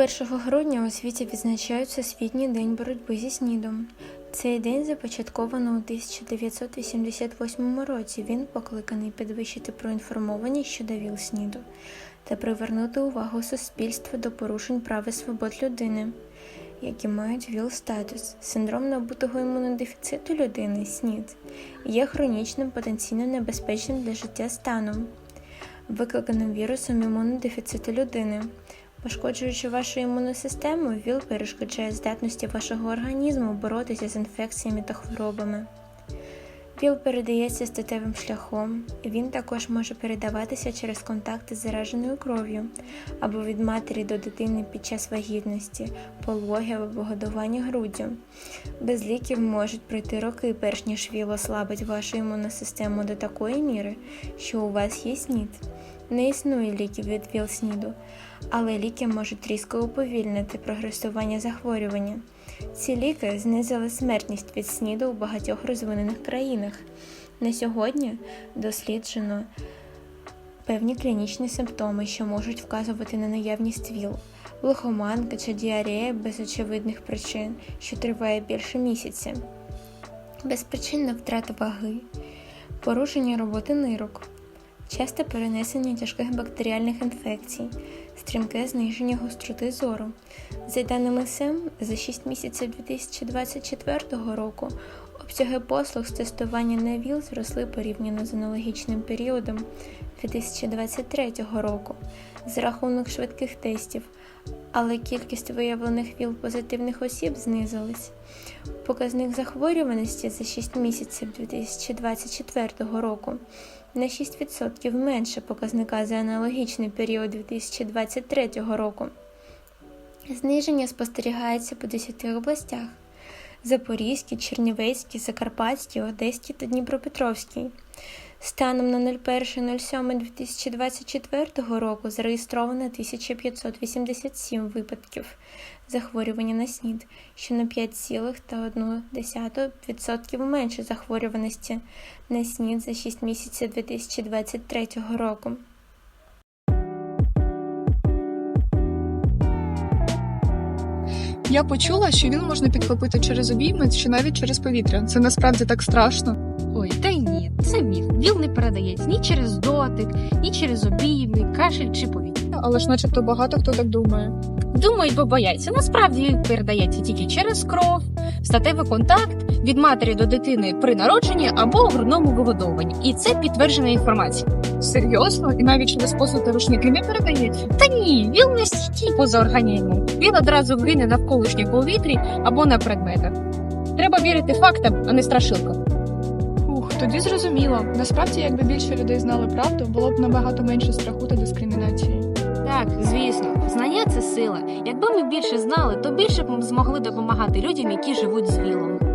1 грудня у світі відзначають Всесвітній день боротьби зі СНІДом. Цей день започатковано у 1988 році. Він покликаний підвищити проінформованість щодо ВІЛ СНІДу та привернути увагу суспільства до порушень прав і свобод людини, які мають ВІЛ-статус. Синдром набутого імунодефіциту людини СНІД є хронічним потенційно небезпечним для життя станом, викликаним вірусом імунодефіциту людини. Пошкоджуючи вашу імунну систему, ВІЛ перешкоджає здатності вашого організму боротися з інфекціями та хворобами. ВІЛ передається статевим шляхом, він також може передаватися через контакти з зараженою кров'ю або від матері до дитини під час вагітності, пологів або годування груддю. Без ліків можуть пройти роки, перш ніж ВІЛ ослабить вашу імунну систему до такої міри, що у вас є СНІД. Не існує ліків від ВІЛ-СНІДу, але ліки можуть різко уповільнити прогресування захворювання. Ці ліки знизили смертність від СНІДу у багатьох розвинених країнах. На сьогодні досліджено певні клінічні симптоми, що можуть вказувати на наявність ВІЛ, лихоманка чи діарея без очевидних причин, що триває більше місяця, безпричинна втрата ваги, порушення роботи нирок, часте перенесення тяжких бактеріальних інфекцій, стрімке зниження гостроти зору. За даними СЕМ, за 6 місяців 2024 року обсяги послуг з тестування на ВІЛ зросли порівняно з аналогічним періодом 2023 року за рахунок швидких тестів, але кількість виявлених ВІЛ-позитивних осіб знизилась. Показник захворюваності за 6 місяців 2024 року на 6% менше показника за аналогічний період 2023 року. Зниження спостерігається по 10 областях: Запорізькій, Чернівецькій, Закарпатській, Одеській та Дніпропетровській. Станом на 01.07.2024 року зареєстровано 1587 випадків захворювання на СНІД, що на 5,1% менше захворюваності на СНІД за 6 місяців 2023 року. Я почула, що він можна підхопити через обійми чи навіть через повітря. Це насправді так страшно. Ой, та й ні, це міф. ВІЛ не передається ні через дотик, ні через обійми, кашель чи повітря. Але ж, начебто, багато хто так думає. Думають, бо бояться. Насправді передається тільки через кров, статевий контакт від матері до дитини при народженні або у грудному вигодовуванні. І це підтверджена інформація. Серйозно, і навіть через посуд та рушники не передається. Та ні, ВІЛ поза організмом. Він одразу гине навколишнє повітрі або на предметах. Треба вірити фактам, а не страшилкам. Ух, тоді зрозуміло. Насправді, якби більше людей знали правду, було б набагато менше страху та дискримінації. Так, звісно, знання це сила. Якби ми більше знали, то більше б ми змогли допомагати людям, які живуть з ВІЛом.